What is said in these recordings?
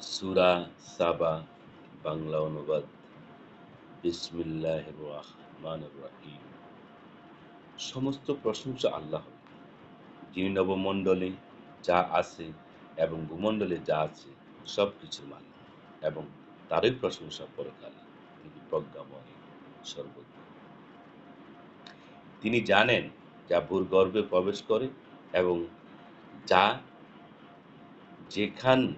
সুরা সাবা, বাংলা অনুবাদ। সমস্ত প্রশংসা আল্লাহ। যিনি নবমণ্ডলে যা আছে এবং ভূমণ্ডলে যা আছে সব কিছুর মালিক এবং তারই প্রশংসা পরকালে তিনি প্রজ্ঞাময় সর্বজ্ঞ। তিনি জানেন যা ভূর গর্ভে প্রবেশ করে এবং যা যেখান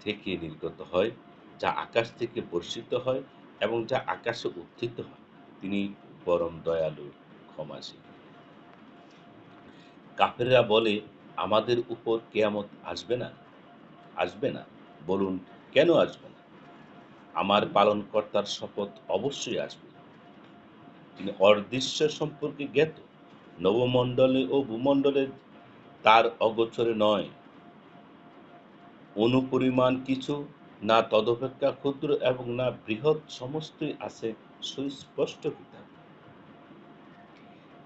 থেকে নির্গত হয়, যা আকাশ থেকে বর্ষিত হয় এবং যা আকাশে উত্থিত হয়, তিনি পরম দয়ালু ক্ষমাশীল। কাফেররা বলে, আমাদের উপর কেয়ামত আসবে না। আসবে না? বলুন, কেন আসবে না? আমার পালনকর্তার শপথ অবশ্যই আসবে। তিনি অদৃশ্য সম্পর্কে জ্ঞাত। নবমণ্ডলে ও ভূমণ্ডলে তার অগোচরে নয়। অনুপরিমাণ কিছু, না তদপেক্ষা ক্ষুদ্র এবং না বৃহৎ সমস্তই আছে সুস্পষ্ট কিতাব।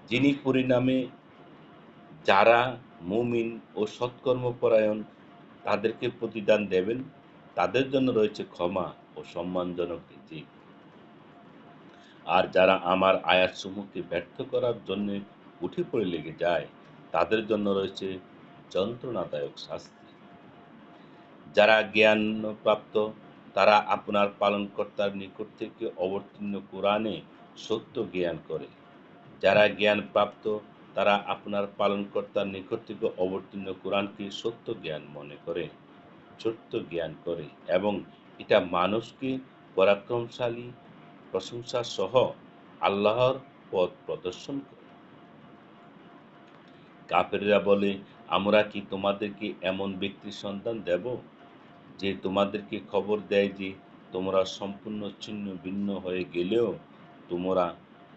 যিনি পরিণামে যারা মুমিন ও সৎকর্মপরায়ণ তাদেরকে প্রতিদান দেবেন, তাদের জন্য রয়েছে ক্ষমা ও সম্মানজনক নীতি। আর যারা আমার আয়াতসমূহকে ব্যর্থ করার জন্য উঠে পড়ে লেগে যায়, তাদের জন্য রয়েছে যন্ত্রণাদায়ক শাস্তি। যারা জ্ঞান প্রাপ্ত তারা আপনার পালনকর্তার নিকট থেকে অবতীর্ণ কোরআনে সত্য জ্ঞান করে। যারা জ্ঞান প্রাপ্ত তারা আপনার পালনকর্তার নিকট থেকে অবতীর্ণ কোরআনকে সত্য জ্ঞান মনে করে, সত্য জ্ঞান করে এবং এটা মানুষকে পরাক্রমশালী প্রশংসা সহ আল্লাহর পথ প্রদর্শন করে। কাপেররা বলে, আমরা কি তোমাদেরকে এমন ব্যক্তির সন্তান দেব? যে তোমাদেরকে খবর দেয় যে তোমরা সম্পূর্ণ ছিন্ন, ভিন্ন হয়ে গেলেও তোমরা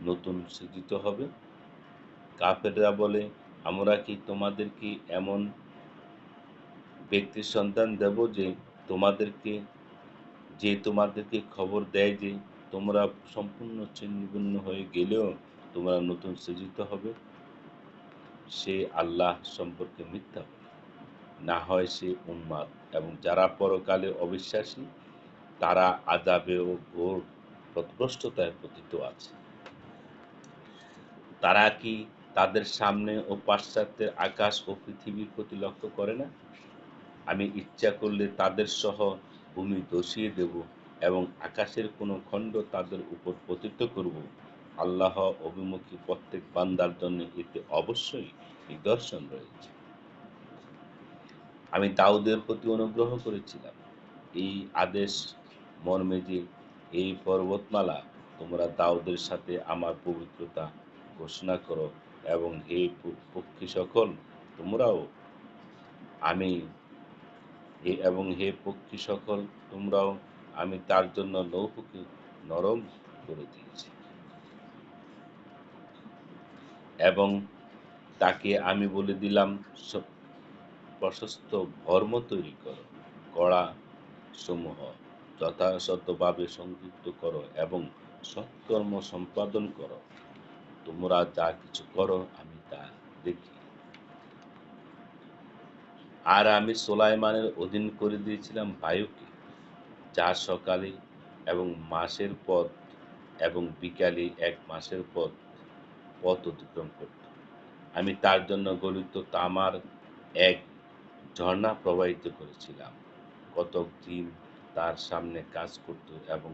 নতুন সৃজিত হবে। কাফেররা বলে, আমরা কি তোমাদেরকে এমন ব্যক্তির সন্তান দেব যে তোমাদেরকে যে তোমাদেরকে খবর দেয় যে তোমরা সম্পূর্ণ ছিন্ন হয়ে গেলেও তোমরা নতুন সৃজিত হবে সে আল্লাহ সম্পর্কে মিথ্যা না হয় সে উন্মাদ এবং যারা পরকালে অবিশ্বাসী, তারা আজাবে ও ঘোর প্রত্রষ্টতায় পতিত আছে। তারা কি তাদের সামনে ও পাশ্চাত্যের আকাশ ও পৃথিবীর প্রতি লক্ষ্য করে না? আমি ইচ্ছা করলে তাদের সহ ভূমি দোষিয়ে দেব এবং আকাশের কোনো খণ্ড তাদের উপর পতিত করব। আল্লাহ অভিমুখী প্রত্যেক বান্দার জন্য এতে অবশ্যই নিদর্শন রয়েছে। আমি দাউদের প্রতি অনুগ্রহ করেছিলাম। এই আদেশ মর্মে যে এই পর্বতমালা, তোমরা দাউদের সাথে আমার পবিত্রতা ঘোষণা করো এবং হে পক্ষী সকল, তোমরাও আমি এবং হে পক্ষী সকল, তোমরাও আমি তার জন্য লৌহকে নরম করে দিয়েছি। এবং তাকে আমি বলে দিলাম প্রশস্ত ভর্ম তৈরি করো। কড়া সমূহ যথাযথভাবে সংযুক্ত করো এবং সৎকর্ম সম্পাদন করো। তোমরা যা কিছু করো, আমি তা দেখি। আর আমি সোলাইমানের অধীন করে দিয়েছিলাম বায়ুকে, যা সকালে এবং মাসের পথ এবং বিকালে এক মাসের পথ পথ অতিক্রম করত। আমি তার জন্য গলিত তামার এক ঝর্ণা প্রবাহিত করেছিলাম। কতক দিন তার সামনে কাজ করত এবং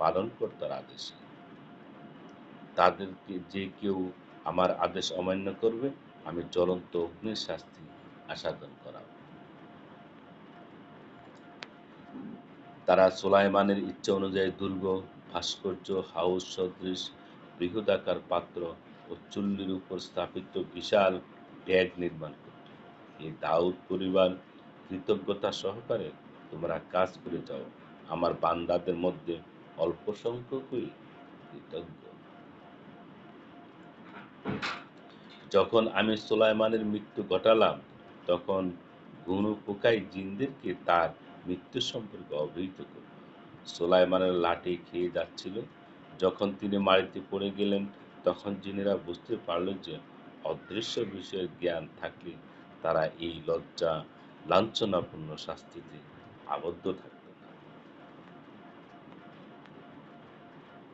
পালন করতার আদেশে তাদেরকে যে কেউ আমার আদেশ অমান্য করবে, আমি জ্বলন্ত অগ্নির শাস্তি আসাদন করাব। তারা সোলাইমানের ইচ্ছা অনুযায়ী দুর্গ, ভাস্কর্য, হাউস, সদৃশ, বৃহদাকার পাত্র ও চুল্লির উপর স্থাপিত বিশাল ট্যাগ নির্মাণ করত। এই দাউদ পরিবার কৃতজ্ঞতা সহকারে তোমরা কাজ করে যাও। আমার বান্দাদের মধ্যে অল্প সংখ্যকই কৃতজ্ঞ। যখন আমি সোলাইমানের মৃত্যু ঘটালাম, তখন গুণু পোকাই জিনদেরকে তার মৃত্যু সম্পর্কে অবহিত করল। সোলাইমানের লাঠি খেয়ে যাচ্ছিল। যখন তিনি মাটিতে পড়ে গেলেন, তখন জিনেরা বুঝতে পারল যে অদৃশ্য বিষয়ের জ্ঞান থাকলে তারা এই লজ্জা, লাঞ্ছনাপূর্ণ শাস্তিতে আবদ্ধ থাকত না।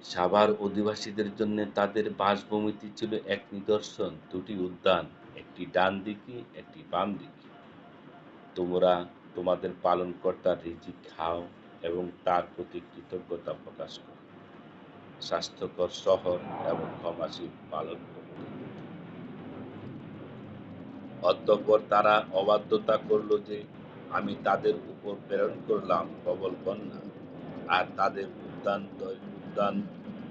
সাভার অধিবাসীদের জন্য তাদের বাসভূমিটি ছিল এক নিদর্শন, দুটি উদ্যান, একটি ডান দিকে, একটি বাম দিকে। তোমরা তোমাদের পালনকর্তার রিজিক খাও এবং তার প্রতি কৃতজ্ঞতা প্রকাশ করো। স্বাস্থ্যকর শহর এবং ক্ষমাশীল পালন করো অতঃপর তারা অবাধ্যতা করল যে আমি তাদের উপর প্রেরণ করলাম প্রবল বন্যা, আর তাদের উদ্যান উদ্যান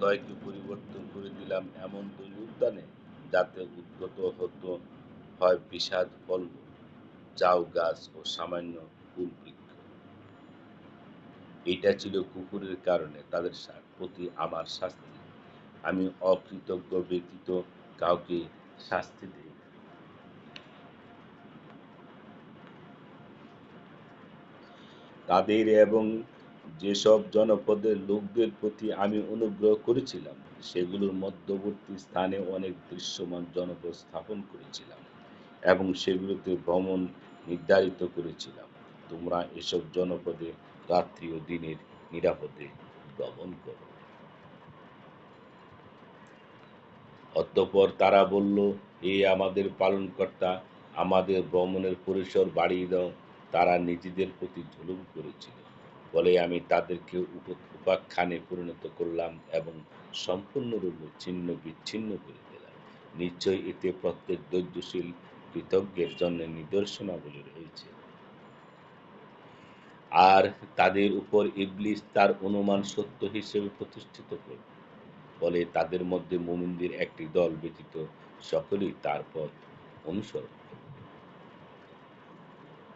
দয়কে পরিবর্তন করে দিলাম এমন দুই উদ্যানে যাতে উদ্গত হতো, হয় বিষাদ পল্ল চাউ গাছ ও সামান্য ফুল বৃক্ষ। এটা ছিল কুকুরের কারণে তাদের প্রতি আমার শাস্তি। আমি অকৃতজ্ঞ ব্যতীত কাউকে শাস্তি দিই তাদের এবং যেসব জনপদের লোকদের প্রতি আমি অনুগ্রহ করেছিলাম, সেগুলোর মধ্যবর্তী স্থানে অনেক দৃশ্যমান জনপদ স্থাপন করেছিলাম এবং সেগুলোতে ভ্রমণ নির্ধারিত করেছিলাম। তোমরা এসব জনপদে রাত্রি ও দিনের নিরাপদে ভ্রমণ করো। অতঃপর তারা বলল এ আমাদের পালনকর্তা, আমাদের ভ্রমণের পরিসর বাড়িয়ে দাও। তারা নিজেদের প্রতি জুলুম করেছিল। বলে আমি তাদেরকে উপাখ্যানে পরিণত করলাম এবং সম্পূর্ণরূপে ছিন্ন বিচ্ছিন্ন করে দিলাম। নিশ্চয়ই এতে প্রত্যেক ধৈর্যশীল কৃতজ্ঞের জন্য নিদর্শনাবলী রয়েছে। আর তাদের উপর ইবলিস তার অনুমান সত্য হিসেবে প্রতিষ্ঠিত করবে বলে তাদের মধ্যে মুমিনদের একটি দল ব্যতীত সকলেই তার পথ অনুসরণ